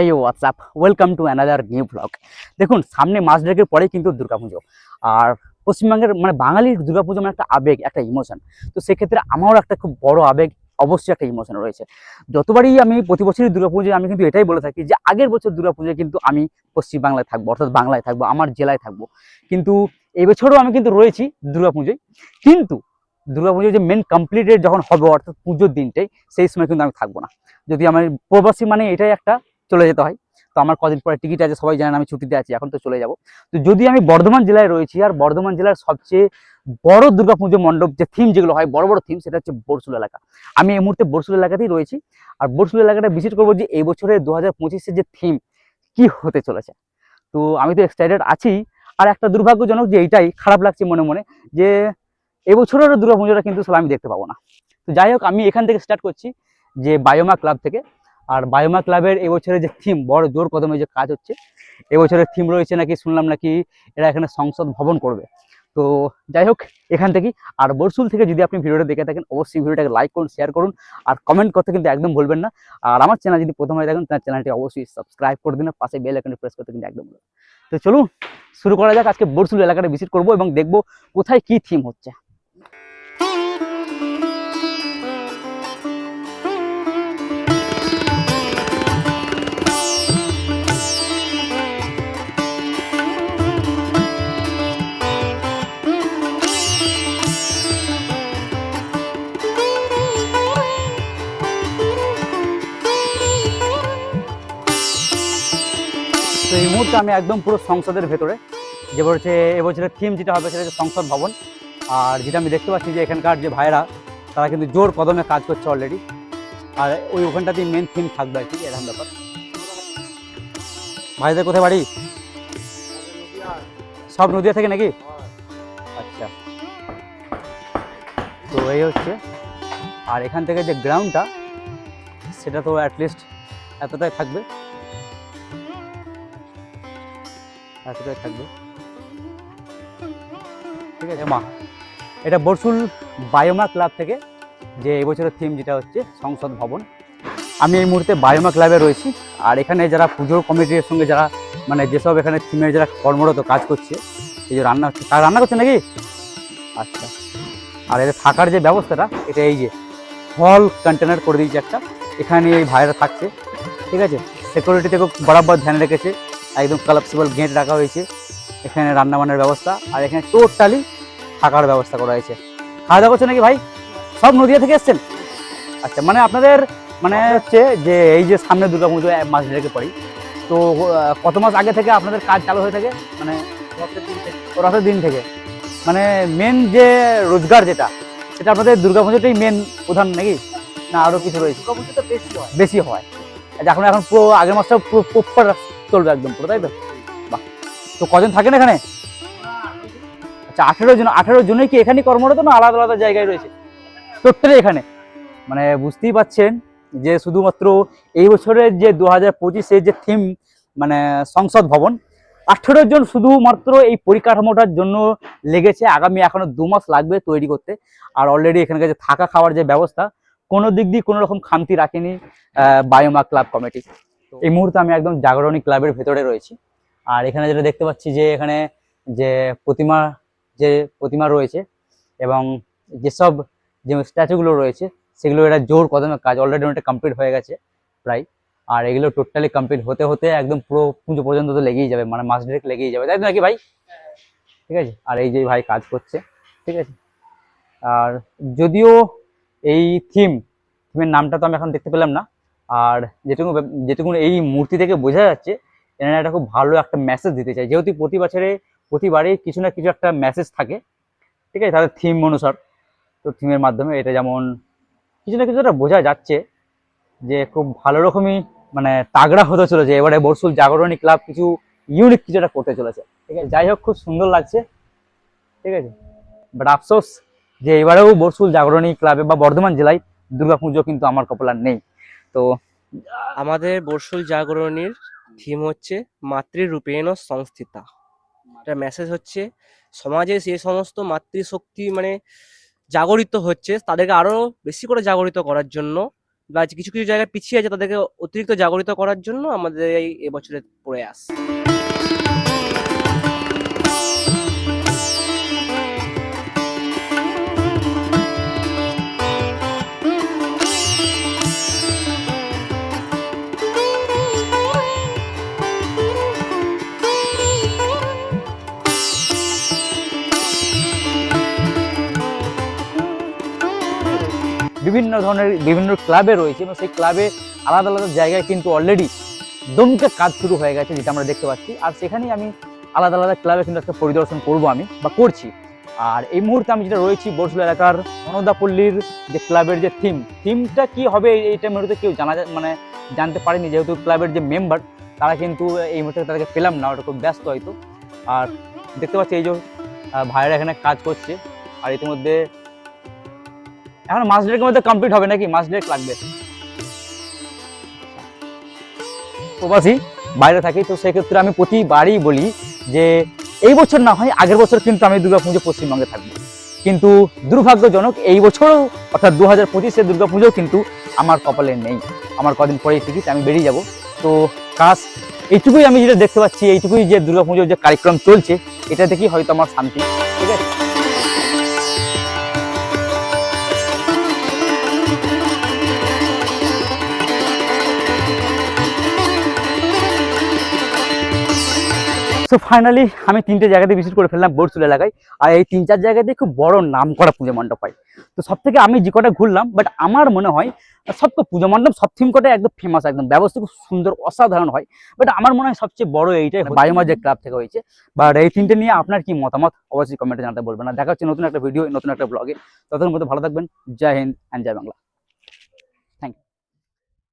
এই what's up welcome to another new blog দেখুন, সামনে মাস ডেকের পরেই কিন্তু দুর্গাপুজো। আর পশ্চিমবঙ্গের মানে বাঙালির দুর্গাপুজো মানে একটা আবেগ, একটা ইমোশন তো সেক্ষেত্রে আমারও একটা খুব বড় আবেগ, অবশ্যই একটা ইমোশন রয়েছে। যতবারই আমি প্রতি বছরই দুর্গাপুজোয় আমি কিন্তু এটাই বলে থাকি যে, আগের বছর দুর্গাপুজোয় কিন্তু আমি পশ্চিমবাংলায় থাকব, অর্থাৎ বাংলায় থাকব, আমার জেলায় থাকব। কিন্তু এই বছরও আমি কিন্তু রয়েছি দুর্গাপুজোয়। কিন্তু দুর্গাপুজোর যে মেন কমপ্লিটেড যখন হবে, অর্থাৎ পুজোর দিনটাই, সেই সময় কিন্তু আমি থাকব না। যদি আমার প্রবাসী মানে এটাই একটা চলে যেতে হয়। তো আমার কদিন পরে টিকিট আছে, সবাই জানেন আমি ছুটিতে আছি, এখন তো চলে যাব। তো যদি আমি বর্ধমান জেলায় রয়েছি, আর বর্ধমান জেলার সবচেয়ে বড় দুর্গাপুজো মণ্ডপ যে থিম যেগুলো হয়, বড় বড় থিম সেটা হচ্ছে বরসুল এলাকা। আমি এই মুহূর্তে বরসুল এলাকাতেই রয়েছি, আর বরসুল এলাকাটা ভিজিট করব যে এই বছরের দু হাজার যে থিম কি হতে চলেছে। তো আমি তো এক্সাইটেড আছি, আর একটা দুর্ভাগ্যজনক যে এইটাই, খারাপ লাগছে মনে মনে, যে এবছরের দুর্গাপুজোটা কিন্তু আমি দেখতে পাবো না। তো যাই হোক, আমি এখান থেকে স্টার্ট করছি, যে বায়োমা ক্লাব থেকে। আর বায়োমা ক্লাবের এবছরের যে থিম বড় জোর কদমে যে কাজ হচ্ছে, এবছরের থিম রয়েছে নাকি, শুনলাম নাকি এরা এখানে সংসদ ভবন করবে। তো যাই হোক, এখান থেকেই। আর বরসুল থেকে যদি আপনি ভিডিওটা দেখে থাকেন, অবশ্যই ভিডিওটাকে লাইক করুন শেয়ার করুন, আর কমেন্ট করতে কিন্তু একদম ভুলবেন না। আর আমার চ্যানেল যদি প্রথম হয়ে থাকেন তার চ্যানেলটি অবশ্যই সাবস্ক্রাইব করে দিন পাশে বেল আইকনে প্রেস করতে কিন্তু একদম তো চলুন, শুরু করা যাক। আজকে বরসুল এলাকাটা ভিজিট করব এবং দেখব কোথায় কি থিম হচ্ছে। তো এই মুহূর্তে আমি একদম পুরো সংসদের ভেতরে। যে বলছে এবছরের থিম যেটা হবে সেটা হচ্ছে সংসদ ভবন। আর যেটা আমি দেখতে পাচ্ছি যে এখানকার যে ভাইরা তারা কিন্তু জোর কদমে কাজ করছে অলরেডি আর ওই ওখানটাতেই মেন থিম থাকবে আর কি, এরকম ব্যাপার। ভাইদের কোথায় বাড়ি? সব নদিয়া থেকে নাকি? আচ্ছা। তো এই হচ্ছে, আর এখান থেকে যে গ্রাউন্ডটা সেটা তো অ্যাটলিস্ট এতটাই থাকবে। এতটাই থাকবে। ঠিক আছে? মা, এটা বরসুল বায়োমা ক্লাব থেকে যে এবছরের থিম যেটা হচ্ছে সংসদ ভবন। আমি এই মুহূর্তে বায়োমা ক্লাবে রয়েছি। আর এখানে যারা পুজো কমিটির সঙ্গে যারা মানে যেসব এখানে থিমের যারা কর্মরত কাজ করছে, এই যে রান্না হচ্ছে, তারা রান্না করছে নাকি? আচ্ছা। আর এদের থাকার যে ব্যবস্থাটা, এটা এই যে হল কন্টেনার করে দিয়েছে একটা। এখানে এই ভাইরা থাকছে। ঠিক আছে? সিকিউরিটি থেকে বরাবর ধ্যান রেখেছে। একদম কালাপসিবল গেট রাখা হয়েছে। এখানে রান্নাবান্নার ব্যবস্থা আর এখানে টোটালি থাকার ব্যবস্থা করা হয়েছে। খাওয়া দাওয়া করছে নাকি ভাই? সব নদিয়া থেকে এসছেন? আচ্ছা মানে আপনাদের মানে হচ্ছে যে এই যে সামনে দুর্গা পুজো মাস রেখে পড়ি তো কত মাস আগে থেকে আপনাদের কাজ চালু হয়ে থাকে? মানে রথের দিন থেকে। মানে মেন যে রোজগার যেটা সেটা আপনাদের দুর্গা পুজোটাই মেন প্রধান নাকি? না আরও কিছু রয়েছে? বেশি হয়। বেশি হয়। আচ্ছা, এখন এখন পুরো আগের মাসটা পুরো প্রপার চলবে একদম পুরো, তাই তো? বাহ। তো কজন থাকেন এখানে? আচ্ছা আঠেরো জন, আঠেরো জনই কি এখানেই কর্মরত না আলাদা আলাদা জায়গায় রয়েছে? টোটালি এখানে। মানে বুঝতেই পাচ্ছেন যে শুধুমাত্র এই বছরের যে দু হাজার পঁচিশের যে থিম মানে সংসদ ভবন, আঠেরো জন শুধুমাত্র এই পরিকাঠামোটার জন্য লেগেছে। আগামী এখনও দু মাস লাগবে তৈরি করতে। আর অলরেডি এখানকার যে থাকা খাওয়ার যে ব্যবস্থা, কোনো দিক দিয়ে কোনো রকম খামতি রাখেনি বায়োমা ক্লাব কমিটি। এই মুহূর্তে আমি একদম জাগরণী ক্লাবের ভেতরে রয়েছি। আর এখানে যেটা দেখতে পাচ্ছি যে এখানে যে প্রতিমা যে প্রতিমা রয়েছে এবং যেসব যে স্ট্যাচুগুলো রয়েছে, সেগুলো এটা জোর কদমে কাজ অলরেডি অনেকটা কমপ্লিট হয়ে গেছে প্রায়। আর এগুলো টোটালি কমপ্লিট হতে হতে একদম পুরো পুজো পর্যন্ত তো লেগেই যাবে মানে মাস ডেরেক লেগেই যাবে। তাই তো নাকি ভাই? ঠিক আছে? আর এই যে ভাই কাজ করছে, ঠিক আছে? আর যদিও এই থিম থিমের নামটা তো আমি এখন দেখতে পেলাম না আর যেটুকু যেটুকু এই মূর্তি থেকে বোঝা যাচ্ছে, এনারা একটা খুব ভালো একটা মেসেজ দিতে চায়। যেহেতু প্রতি বছরে প্রতিবারে কিছু না কিছু একটা মেসেজ থাকে, ঠিক আছে? তাদের থিম অনুসার। তো থিমের মাধ্যমে এটা যেমন কিছু না কিছু একটা বোঝা যাচ্ছে যে খুব ভালো রকমই মানে তাগড়া হতে চলেছে। এবারে বরসুল জাগরণী ক্লাব কিছু ইউনিক কিছু একটা করতে চলেছে। ঠিক আছে? যাই হোক, খুব সুন্দর লাগছে। ঠিক আছে? বাট আফসোস যে এবারেও বরসুল জাগরণী ক্লাবে বা বর্ধমান জেলায় দুর্গাপুজো কিন্তু আমার কপালার নেই। তো আমাদের বর্ষুল জাগরণীর থিম হচ্ছে মাতৃরূপেণ সংস্থিতা। এটা মেসেজ হচ্ছে, সমাজে যে সমস্ত মাতৃশক্তি মানে জাগরিত হচ্ছে, তাদেরকে আরও বেশি করে জাগরিত করার জন্য বা কিছু কিছু জায়গায় পিছিয়ে আছে, তাদেরকে অতিরিক্ত জাগরিত করার জন্য আমাদের এই এবছরের প্রয়াস। বিভিন্ন ধরনের বিভিন্ন ক্লাবে রয়েছে এবং সেই ক্লাবে আলাদা আলাদা জায়গায় কিন্তু অলরেডি দমকে কাজ শুরু হয়ে গেছে, যেটা আমরা দেখতে পাচ্ছি। আর সেখানেই আমি আলাদা আলাদা ক্লাবে কিন্তু একটা পরিদর্শন করব আমি বা করছি। আর এই মুহূর্তে আমি যেটা রয়েছি বরসুল এলাকার অনদাপল্লীর যে ক্লাবের যে থিম থিমটা কি হবে এইটা মুহূর্তে কেউ জানা মানে জানতে পারেনি, যেহেতু ক্লাবের যে মেম্বার তারা কিন্তু এই মুহূর্তে তাদেরকে পেলাম না ওটা খুব ব্যস্ত হয়তো। আর দেখতে পাচ্ছি এই যে ভাইয়েরা এখানে কাজ করছে। আর ইতিমধ্যে এখন মাস ডেকের মধ্যে কমপ্লিট হবে নাকি? মাস ডেক লাগবে। প্রবাসী বাইরে থাকি, তো সেক্ষেত্রে আমি প্রতিবারই বলি যে এই বছর না হয়, আগের বছর কিন্তু আমি দুর্গাপুজো পশ্চিমবঙ্গে থাকব। কিন্তু দুর্ভাগ্যজনক এই বছরও, অর্থাৎ দু হাজার পঁচিশের দুর্গাপুজো কিন্তু আমার কপালে নেই। আমার কদিন পরেই টিকিট আমি বেরিয়ে যাব। তো কাজ, এইটুকুই আমি যেটা দেখতে পাচ্ছি, এইটুকুই যে দুর্গাপুজোর যে কার্যক্রম চলছে এটা দেখেই হয়তো আমার শান্তি ঠিক আছে? সো ফাইনালি আমি তিনটে জায়গাতে ভিজিট করে ফেললাম বোরসুল এলাকায়। আর এই তিন চার জায়গাতে খুব বড় নাম করা পুজো মণ্ডপ হয়। তো সব থেকে আমি যে কটা ঘুরলাম বাট আমার মনে হয় সব তো পুজো মণ্ডপ সব থিম কটা একদম ফেমাস একদম ব্যবস্থা খুব সুন্দর অসাধারণ হয়। বাট আমার মনে হয় সবচেয়ে বড় এইটাই বায়ুমা যে ক্লাব থেকে হয়েছে। বাট এই তিনটে নিয়ে আপনার কি মতামত? অবশ্যই কমেন্টে জানাতে বলবেন। না দেখা হচ্ছে নতুন একটা ভিডিও নতুন একটা ব্লগে ততক্ষণ মধ্যে ভালো থাকবেন। জয় হিন্দ অ্যান্ড জয় বাংলা।